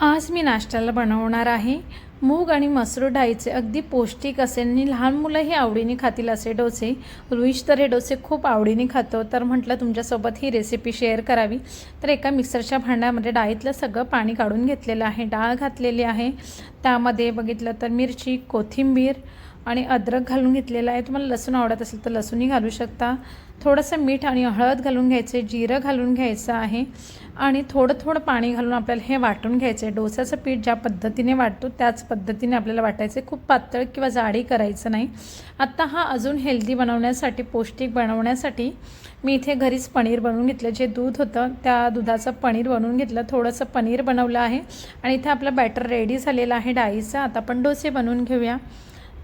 आज मी नाश्त्याला बनवणार आहे. मूग आणि मसूर डाळीचे अगदी पौष्टिक असे आणि लहान मुलंही आवडीने खातील असे डोसे. रुईश तर हे डोसे खूप आवडीने खातो. तर म्हटलं तुमच्यासोबत ही रेसिपी शेअर करावी. तर एका मिक्सरच्या भांड्यामध्ये डाळीतलं सगळं पाणी काढून घेतलेलं आहे. डाळ घातलेली आहे. त्यामध्ये बघितलं तर मिरची कोथिंबीर आणि अद्रक घालून घेतलेलं आहे. तुम्हाला लसूण आवडत असेल तर लसूणही घालू शकता. थोडंसं मीठ आणि हळद घालून घ्यायचे जिरं घालून घ्यायचं आहे. आणि थोडं थोडं पाणी घालून आपल्याला हे वाटून घ्यायचं आहे डोस्याचं पीठ ज्या पद्धतीने वाटतो त्याच पद्धतीने आपल्याला वाटायचं आहे खूप पातळ किंवा जाडी करायचं नाही. आत्ता हा अजून हेल्दी बनवण्यासाठी पौष्टिक बनवण्यासाठी मी इथे घरीच पनीर बनवून घेतलं. जे दूध होतं त्या दुधाचं पनीर बनवून घेतलं. थोडंसं पनीर बनवलं आहे. आणि इथे आपलं बॅटर रेडी झालेलं आहे. डाळीचं. आता आपण डोसे बनवून घेऊया.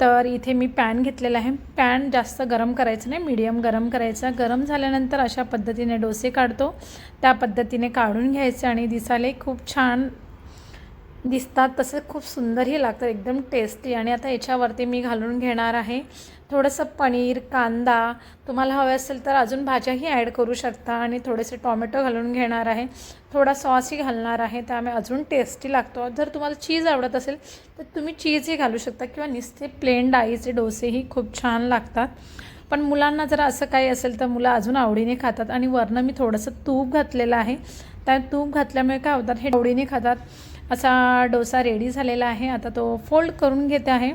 तर इथे मी पॅन घेतलेला आहे. पॅन जास्त गरम करायचं नाही मीडियम गरम करायचा. गरम झाल्यानंतर अशा पद्धतीने डोसे काढतो. त्या पद्धतीने काढून घ्यायचे आणि दिसायला खूप छान दिसतात तसे खूप सुंदरही लागतात एकदम टेस्टी आणि आता याच्यावरती मी घालून घेणार आहे थोडंसं पनीर कांदा. तुम्हाला हवे असेल तर अजून भाज्याही ॲड करू शकता. आणि थोडेसे टॉमॅटो घालून घेणार आहे. थोडा सॉसही घालणार आहे. त्यामुळे अजून टेस्टी लागतो. जर तुम्हाला चीज आवडत असेल तर तुम्ही चीजही घालू शकता. किंवा नुसते प्लेन डाळीचे डोसेही खूप छान लागतात. पण मुलांना जर असं काही असेल तर मुलं अजून आवडीने खातात. आणि वरनं मी थोडंसं तूप घातलेलं आहे. त्या तूप घातल्यामुळे काय होतात हे आवडीने खातात. असा डोसा रेडी झालेला आहे. आता तो फोल्ड करून घेते आहे.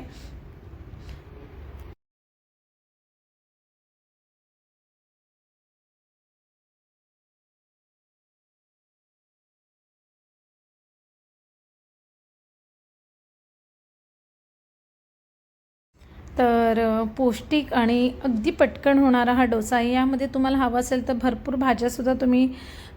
तर पौष्टिक आणि अगदी पटकन होणारा हा डोसा आहे. यामध्ये तुम्हाला हवा असेल तर भरपूर भाज्यासुद्धा तुम्ही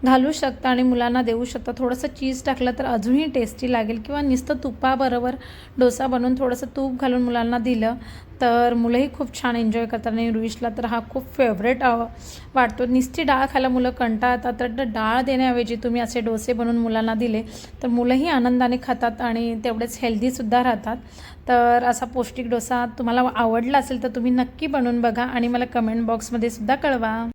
घालू शकता आणि मुलांना देऊ शकता. थोडंसं चीज टाकलं तर अजूनही टेस्टी लागेल किंवा नुसतं तुपाबरोबर डोसा बनवून थोडंसं तूप घालून मुलांना दिलं तर मुलंही खूप छान एन्जॉय करतात आणि रुईशला तर हा खूप फेवरेट वाटतो. नुसती डाळ खायला मुलं कंटाळतात. तर डाळ देण्याऐवजी तुम्ही असे डोसे बनवून मुलांना दिले तर मुलंही आनंदाने खातात आणि तेवढेच हेल्दीसुद्धा राहतात. तर असा पौष्टिक डोसा तुम्हाला आवडला असेल तर तुम्ही नक्की बनवून बघा आणि मला कमेंट बॉक्समध्ये सुद्धा कळवा.